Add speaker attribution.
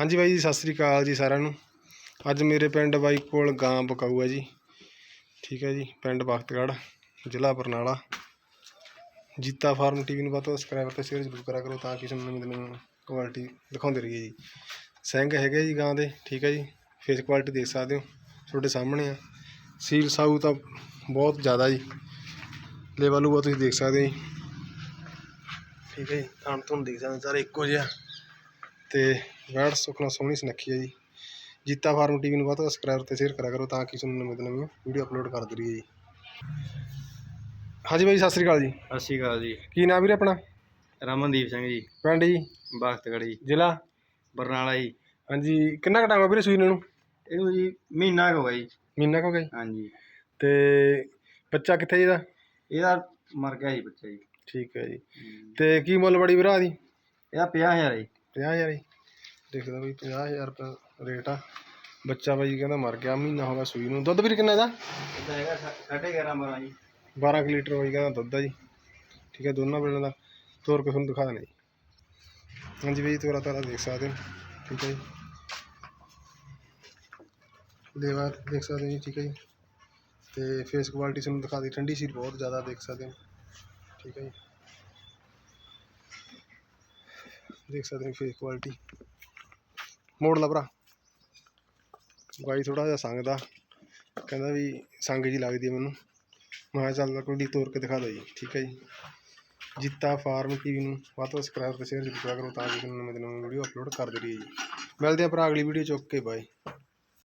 Speaker 1: ਹਾਂਜੀ ਬਾਈ ਜੀ, ਸਤਿ ਸ੍ਰੀ ਅਕਾਲ ਜੀ ਸਾਰਿਆਂ ਨੂੰ। ਅੱਜ ਮੇਰੇ ਪਿੰਡ ਬਾਈ ਕੋਲ ਗਾਂ ਬਕਾਊ ਹੈ ਜੀ। ਠੀਕ ਹੈ ਜੀ, ਪਿੰਡ ਬਖਤਗੜ੍ਹ, ਜ਼ਿਲ੍ਹਾ ਬਰਨਾਲਾ। ਜੀਤਾ ਫਾਰਮ ਟੀਵੀ ਨੂੰ ਵੱਧ ਤੋਂ ਸਬਸਕ੍ਰਾਈਬ ਤੇ ਸ਼ੇਅਰ ਜ਼ਰੂਰ ਕਰਿਆ ਕਰੋ ਤਾਂ ਕਿ ਤੁਹਾਨੂੰ ਨਵੀਂ ਨਵੀਂ ਕੁਆਲਿਟੀ ਦਿਖਾਉਂਦੇ ਰਹੀਏ ਜੀ। ਸਿੰਘ ਹੈਗੇ ਜੀ ਗਾਂ ਦੇ, ਠੀਕ ਹੈ ਜੀ। ਫੇਸ ਕੁਆਲਿਟੀ ਦੇਖ ਸਕਦੇ ਹੋ, ਤੁਹਾਡੇ ਸਾਹਮਣੇ ਆ। ਸੀਲ ਸਾਊ ਤਾਂ ਬਹੁਤ ਜ਼ਿਆਦਾ ਜੀ। ਲੈਵਲ ਉਹ ਤੁਸੀਂ ਦੇਖ ਸਕਦੇ ਹੋ ਜੀ। ਠੀਕ ਹੈ ਜੀ ਥਣ ਤੁਹਾਨੂੰ ਦੇਖ ਸਕਦੇ ਸਾਰੇ ਇੱਕੋ ਜਿਹਾ। ਤੇ ਵੈਟ ਸੁਖਣਾ ਸੋਹਣੀ ਸੁਨੱਖੀ ਹੈ ਜੀ। ਜੀਤਾ ਫਾਰਮ ਟੀਵੀ ਨੂੰ ਵੱਧ ਤੋਂ ਸਬਸਕ੍ਰਾਈਬ ਤੇ ਸ਼ੇਅਰ ਕਰਿਆ ਕਰੋ ਤਾਂ ਕਿ ਤੁਹਾਨੂੰ ਨਵੀਂ ਤੋਂ ਨਵੀਂ ਵੀਡੀਓ ਅਪਲੋਡ ਕਰਦੇ ਰਹੀਏ ਜੀ। ਹਾਂਜੀ ਬਾਈ ਸਤਿ ਸ੍ਰੀ ਅਕਾਲ ਜੀ।
Speaker 2: ਸਤਿ ਸ਼੍ਰੀ ਅਕਾਲ ਜੀ।
Speaker 1: ਕੀ ਨਾਮ ਵੀਰੇ ਆਪਣਾ?
Speaker 2: ਰਮਨਦੀਪ ਸਿੰਘ ਜੀ।
Speaker 1: ਪਿੰਡ ਜੀ?
Speaker 2: ਬਖਤਗੜ੍ਹ ਜੀ।
Speaker 1: ਜ਼ਿਲ੍ਹਾ?
Speaker 2: ਬਰਨਾਲਾ ਜੀ।
Speaker 1: ਹਾਂਜੀ ਕਿੰਨਾ ਘਟਾਵਾ ਵੀਰੇ ਸੂਈ ਨੂੰ?
Speaker 2: ਇਹਨੂੰ ਜੀ ਮਹੀਨਾ ਕੁ ਹੋ ਗਿਆ ਜੀ।
Speaker 1: ਮਹੀਨਾ ਕੁ ਹੋ ਗਿਆ ਜੀ?
Speaker 2: ਹਾਂਜੀ।
Speaker 1: ਤੇ ਬੱਚਾ ਕਿੱਥੇ ਜੀ ਇਹਦਾ?
Speaker 2: ਇਹਦਾ ਮਰ ਗਿਆ ਜੀ ਬੱਚਾ ਜੀ।
Speaker 1: ਠੀਕ ਹੈ ਜੀ। ਤੇ ਕੀ ਮੁੱਲ ਬੜੀ ਵੀਰਾ ਦੀ?
Speaker 2: ਇਹਦਾ 50000 ਜੀ।
Speaker 1: 50000 ਜੀ। ਦੇਖਦਾ ਬਈ 50000 ਰੁਪਏ ਰੇਟ ਆ। ਬੱਚਾ ਬਾਈ ਕਹਿੰਦਾ ਮਰ ਗਿਆ ਮਹੀਨਾ ਹੋ ਗਿਆ ਸੂਈ ਨੂੰ। ਦੁੱਧ ਵੀਰ ਕਿੰਨਾ ਇਹਦਾ?
Speaker 2: ਇਹਦਾ ਹੈਗਾ 11.5 12 ਜੀ।
Speaker 1: 12 ਕੁ ਲੀਟਰ ਹੋਈ ਕਹਿੰਦਾ ਦੁੱਧ ਆ ਜੀ। ਠੀਕ ਹੈ ਦੋਨਾਂ ਵੇਲੇ ਦਾ। ਤੋਰ ਕੇ ਤੁਹਾਨੂੰ ਦਿਖਾ ਦੇਣਾ ਜੀ। ਹਾਂਜੀ ਬਈ ਤੋਰਾ ਤਾਰਾ ਦੇਖ ਸਕਦੇ ਹੋ। ਠੀਕ ਹੈ ਜੀ। ਲੇਵਾ ਦੇਖ ਸਕਦੇ ਹੋ ਜੀ ਠੀਕ ਹੈ ਜੀ। ਤੇ ਫੇਸ ਕੁਆਲਿਟੀ ਤੁਹਾਨੂੰ ਦਿਖਾ ਦੀ ਠੰਡੀ ਸੀਰ ਬਹੁਤ ਜ਼ਿਆਦਾ ਦੇਖ ਸਕਦੇ ਹੋ। ਠੀਕ ਹੈ ਜੀ। ਦੇਖ ਸਕਦੇ ਹੋ ਫੇਸ ਕੁਆਲਿਟੀ ਮੋੜ ਲਾ ਭਰਾ। ਬਾਈ ਥੋੜਾ ਜਿਹਾ ਸੰਗਦਾ। ਕਹਿੰਦਾ ਵੀ ਸੰਗ ਜੀ ਲੱਗਦੀ ਹੈ ਮੈਨੂੰ। ਮੈਂ ਚੱਲਦਾ ਚੱਲ ਕੋਈ ਤੋਰ ਕੇ ਦਿਖਾ ਦੋ ਜੀ। ਠੀਕ ਹੈ ਜੀ। ਜਿੱਤਾ ਫਾਰਮ ਟੀਵੀ ਨੂੰ ਵੱਧ ਤੋਂ ਸਬਸਕ੍ਰਾਈਬ ਤੇ ਸ਼ੇਅਰ ਜ਼ਰੂਰ ਕਰੋ ਤਾਂ ਕਿ ਤੁਹਾਨੂੰ ਨਵੇਂ ਨਵੇਂ ਵੀਡੀਓ ਅਪਲੋਡ ਕਰਦੇ ਰਹੀਏ ਜੀ। ਮਿਲਦੇ ਹਾਂ ਭਰਾ ਅਗਲੀ ਵੀਡੀਓ ਚੁੱਕ ਕੇ ਬਾਏ